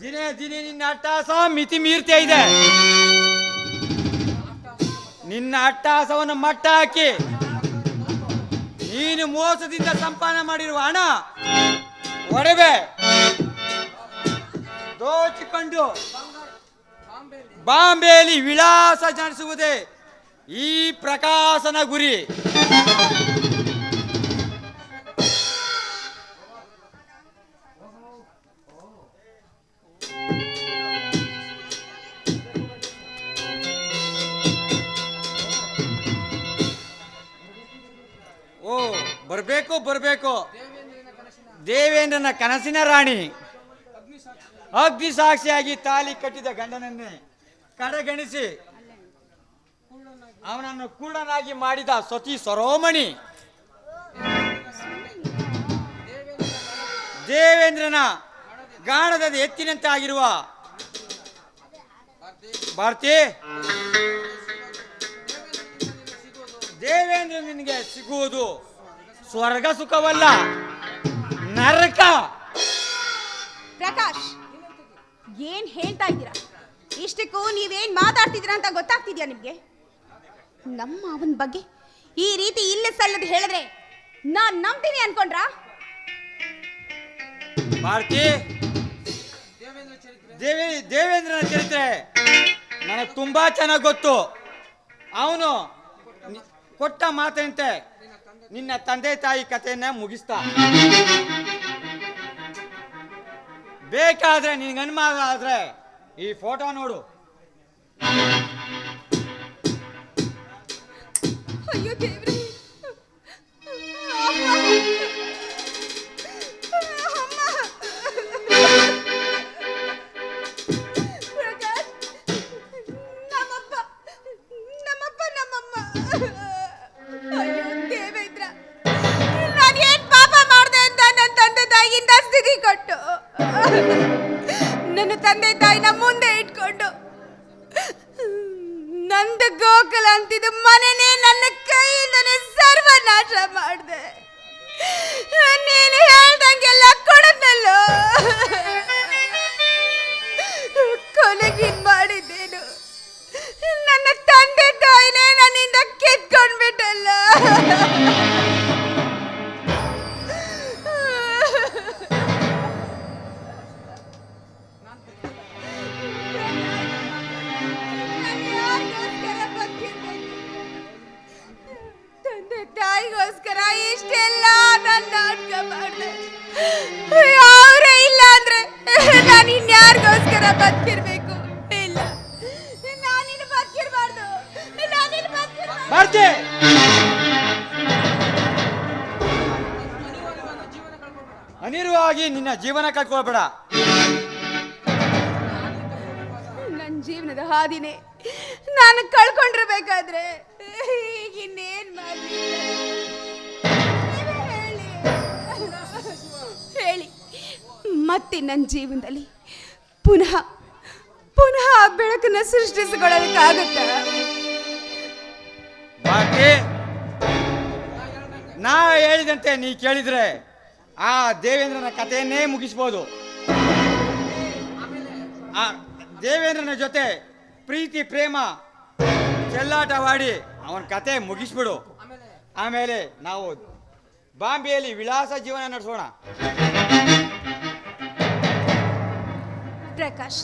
ದಿನೇ ನಿನ್ನ ಅಟ್ಟಾಸ ಮಿತಿ ಮೀರ್ತಾ ಇದೆ. ನಿನ್ನ ಅಟ್ಟಾಸವನ್ನು ಮಟ್ಟ ಹಾಕಿ ನೀನು ಮೋಸದಿಂದ ಸಂಪಾದನೆ ಮಾಡಿರುವ ಹಣ ಒಡವೆ ದೋಚಿಕೊಂಡು ಬಾಂಬೆಯಲ್ಲಿ ವಿಳಾಸ ಜಾಣಿಸುವುದೇ ಈ ಪ್ರಕಾಶನ ಗುರಿ. ಓ, ಬರಬೇಕು ಬರಬೇಕು. ದೇವೇಂದ್ರನ ಕನಸಿನ ರಾಣಿ. ಅಗ್ನಿ ಸಾಕ್ಷಿಯಾಗಿ ತಾಲಿ ಕಟ್ಟಿದ ಗಂಡನನ್ನೇ ಕಡೆಗಣಿಸಿ ಅವನನ್ನು ಕೂಡನಾಗಿ ಮಾಡಿದ ಸತಿ ಸರೋಮಣಿ. ದೇವೇಂದ್ರನ ಗಾಣದ ಎತ್ತಿನಂತೆ ಆಗಿರುವ ಭಾರತಿ. ದೇವೇಂದ್ರ ನಿನಗೆ ಸಿಗುವುದು ಸ್ವರ್ಗ ಸುಖವಲ್ಲ ನರಕ. ಪ್ರಕಾಶ್ ಏನ್ ಹೇಳ್ತಾ ಇದ್ದೀರಾ? ಇಷ್ಟಕ್ಕೂ ನೀವೇನ್ ಮಾತಾಡ್ತಿದ್ದೀರಾ ಅಂತ ಗೊತ್ತಾಗ್ತಿದ್ಯಾ ನಿಮ್ಗೆ? ನಮ್ಮ ಅವನ ಬಗ್ಗೆ ಈ ರೀತಿ ಇಲ್ಲ ಸಲ್ಲದ ಹೇಳಿದ್ರೆ ನಾನ್ ನಂಬ್ತೀನಿ ಅನ್ಕೊಂಡ್ರಾ? ಭಾರತಿ ದೇವಿ ದೇವೇಂದ್ರನ ಚರಿತ್ರೆ ನನಗೆ ತುಂಬಾ ಚೆನ್ನಾಗಿ ಗೊತ್ತು. ಅವನು ಕೊಟ್ಟ ಮಾತಂತೆ. ನಿನ್ನ ತಂದೆ ತಾಯಿ ಕಥೆಯನ್ನ ಮುಗಿಸ್ತಾ. ಬೇಕಾದ್ರೆ ನಿನ್ಗೆ ಅನುಮಾನ ಆದ್ರೆ ಈ ಫೋಟೋ ನೋಡು. ಅಯ್ಯೋ ದೇವ್ರೆ. ತಂದೆ ತಾಯಿನ ಮುಂದೆ ಇಟ್ಕೊಂಡು ನಂದ ಗೋಕುಲ ಅಂತಿದ್ದು ಮನೆನೇ ನನ್ನ ಕೈಯಿಂದನೇ ಸರ್ವನಾಶ ಮಾಡಿದೆ. ಇಷ್ಟೆಲ್ಲ ನನ್ನ ನಾಟಕ ಮಾಡಿದೆ. ಅವರೇ ಇಲ್ಲ ಅಂದ್ರೆ ನಾನು ಇನ್ಯಾರಿಗೋಸ್ಕರ ಬದುಕಿರ್ಬೇಕು ಇಲ್ಲ. ನಾನಿನ್ನು ಬದುಕಿರ್ಬಾರ್ದು ನಾನಿನ್ನು ಬದುಕಿರ್ಬಾರ್ದು ಅನಿರ್ವಾಗಿ ನಿನ್ನ ಜೀವನ ಕಳ್ಕೊಳ್ಬೇಡ ನನ್ನ ಜೀವನದ ಹಾದಿನೇ ನಾನು ಕಳ್ಕೊಂಡಿರ್ಬೇಕಾದ್ರೆ ಈಗ ಇನ್ನೇನ್ ಮಾಡ್ಲಿ? ಮತ್ತೆ ನನ್ನ ಜೀವನದಲ್ಲಿ ಪುನಃ ಪುನಃ ಆ ಬೆಳಕನ್ನು ಸೃಷ್ಟಿಸಿಕೊಳ್ಳೋದಕ್ಕಾಗುತ್ತಾ? ಬಾಕಿ, ನಾ ಹೇಳಿದಂತೆ ನೀ ಕೇಳಿದ್ರೆ ಆ ದೇವೇಂದ್ರನ ಕಥೆಯನ್ನೇ ಮುಗಿಸ್ಬೋದು. ಆ ದೇವೇಂದ್ರನ ಜೊತೆ ಪ್ರೀತಿ, ಪ್ರೇಮ, ಚೆಲ್ಲಾಟವಾಡಿ ಅವನ ಕತೆ ಮುಗಿಸ್ಬಿಡು. ಆಮೇಲೆ ನಾವು ಬಾಂಬೆಯಲ್ಲಿ ವಿಳಾಸ ಜೀವನ ನಡೆಸೋಣ. ಪ್ರಕಾಶ್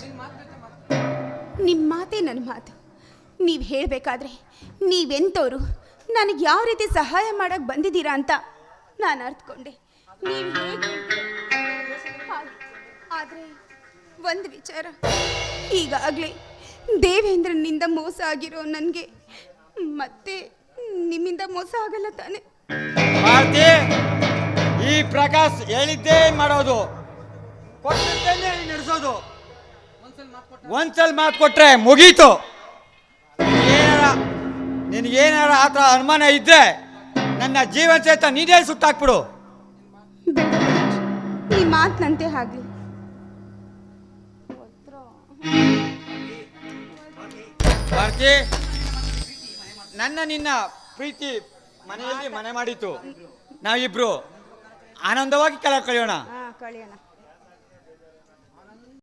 ನಿಮ್ಮ ಮಾತೇ ನನ್ನ ಮಾತು. ನೀವು ಹೇಳಬೇಕಾದ್ರೆ ನೀವೆಂಥವ್ರು ನನಗೆ ಯಾವ ರೀತಿ ಸಹಾಯ ಮಾಡಕ್ಕೆ ಬಂದಿದ್ದೀರಾ ಅಂತ ನಾನು ಅರ್ಥಕೊಂಡೆ ನೀವು ಹೇಗೆ ಆದರೆ ಒಂದು ವಿಚಾರ, ಈಗಾಗಲೇ ದೇವೇಂದ್ರನಿಂದ ಮೋಸ ಆಗಿರೋ ನನಗೆ ಮತ್ತೆ ನಿಮ್ಮಿಂದ ಮೋಸ ಆಗಲ್ಲ ತಾನೆ? ಈ ಪ್ರಕಾಶ್ ಹೇಳಿದ್ದೇ ಮಾಡೋದು. ಕೊಟ್ಟಿದ್ದೇನೆ ನಡೆಸೋದು. ಒಂದ್ಸಲ ಮಾತು ಕೊಟ್ರೆ ಮುಗೀತು. ಏನಾರ ನಿನಗೇನಾರ ಆ ಥರ ಅನುಮಾನ ಇದ್ರೆ ನನ್ನ ಜೀವನ ಸಹಿತ ನೀನೇ ಸುತ್ತಾಕ್ಬಿಡು ಬೇಡ ಈ ಮಾತಿನಂತೆ ಆಗಲಿ. ಭಾರತಿ ನನ್ನ ನಿನ್ನ ಪ್ರೀತಿ ಮನೆಯಲ್ಲಿ ಮನೆ ಮಾಡಿತ್ತು. ನಾವಿಬ್ರು. ಆನಂದವಾಗಿ ಕೆಳ ಕಳೆಯೋಣ. ಹಾ ಕಳಿಯೋಣ.